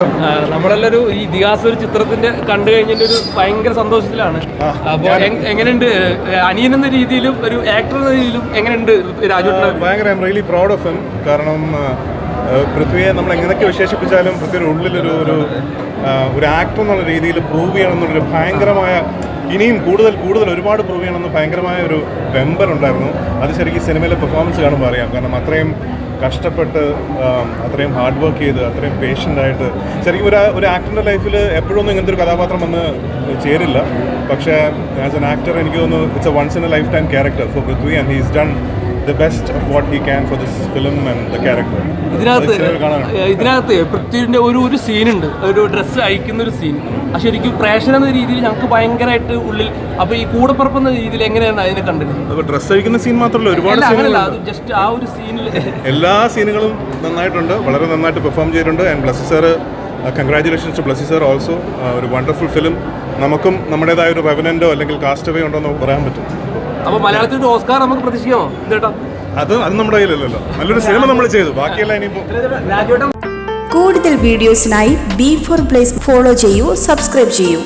ആ, നമ്മളെല്ലാരും ഈ ഇതിഹാസ ഒരു ചിത്രത്തിന്റെ കണ്ടു കഴിഞ്ഞതിന്റെ ഒരു ഭയങ്കര സന്തോഷത്തിലാണ്. അപ്പൊ എങ്ങനെയുണ്ട്? അനിയൻ എന്ന രീതിയിലും ഒരു ആക്ടർ എന്ന രീതിയിലും എങ്ങനെയുണ്ട് രാജു ഭയങ്കര റിയലി പ്രൗഡ് ഓഫ് ഹിം കാരണം പൃഥ്വിയെ നമ്മൾ എങ്ങനെയൊക്കെ വിശേഷിപ്പിച്ചാലും പൃഥ്വിയുടെ ഉള്ളിലൊരു ഒരു ഒരു ആക്ടർ എന്നുള്ള രീതിയിൽ പ്രൂവ് ചെയ്യണം എന്നുള്ളൊരു ഭയങ്കരമായ ഇനിയും കൂടുതൽ കൂടുതൽ ഒരുപാട് പ്രൂവ് ചെയ്യണമെന്ന് ഭയങ്കരമായ ഒരു വെമ്പർ ഉണ്ടായിരുന്നു. അത് ശരിക്കും സിനിമയിലെ പെർഫോമൻസ് കാണുമ്പോൾ അറിയാം. കാരണം അത്രയും കഷ്ടപ്പെട്ട് അത്രയും ഹാർഡ് വർക്ക് ചെയ്ത് അത്രയും പേഷ്യന്റ് ആയിട്ട് ശരിക്കും ഒരു ഒരു ആക്ടറിന്റെ ലൈഫിൽ എപ്പോഴൊന്നും ഇങ്ങനത്തെ ഒരു കഥാപാത്രം വന്ന് ചേരില്ല. പക്ഷേ ആസ് എൻ ആക്ടർ എനിക്ക് തോന്നുന്നു it's a once in a lifetime character for Prithvi and he's done the best of what he can for this film and the character ഇതിനകത്ത് ഇതിനകത്ത് പൃഥ്വിന്റെ ഒരു ഒരു സീനുണ്ട്. ഒരു ഡ്രസ്സ് അയക്കുന്ന ഒരു സീൻ. ആ ശരിക്കും പ്രേക്ഷകൻ എന്ന രീതിയിൽ ഞങ്ങൾക്ക് ഭയങ്കരമായിട്ട് ഉള്ളിൽ അപ്പൊ ഈ കൂടപ്പുറപ്പ് എന്ന രീതിയിൽ എങ്ങനെയാണ് അതിനെ കണ്ടത്? ഡ്രസ് ഡ്രസ്സ് അഴിക്കുന്ന സീൻ മാത്രമല്ല ഒരുപാട് അത് ജസ്റ്റ് ആ ഒരു സീനിൽ എല്ലാ സീനുകളും നന്നായിട്ടുണ്ട് വളരെ നന്നായിട്ട് പെർഫോം ചെയ്തിട്ടുണ്ട്. And Blessy congratulations to Blessy sir also ഒരു വണ്ടർഫുൾ ഫിലിം നമുക്കും നമ്മുടേതായ ഒരു റെവനന്റോ അല്ലെങ്കിൽ കാസ്റ്റ് കാസ്റ്റവേ ഉണ്ടോ എന്ന് പറയാൻ പറ്റും. അപ്പൊ മലയാളത്തിൽ ഓസ്കാർ നമുക്ക് പ്രതീക്ഷിക്കാമോ? ഇതേട്ടാ അത് അത് നമ്മുടെ കയ്യിലല്ലല്ലോ. നല്ലൊരു സിനിമ നമ്മൾ ചെയ്തു. ബാക്കിയെല്ലാം രാജുവേട്ടൻ കൂടുതൽ വീഡിയോസിനായി ബി ഫോർ പ്ലേസ് ഫോളോ ചെയ്യൂ സബ്സ്ക്രൈബ് ചെയ്യൂ.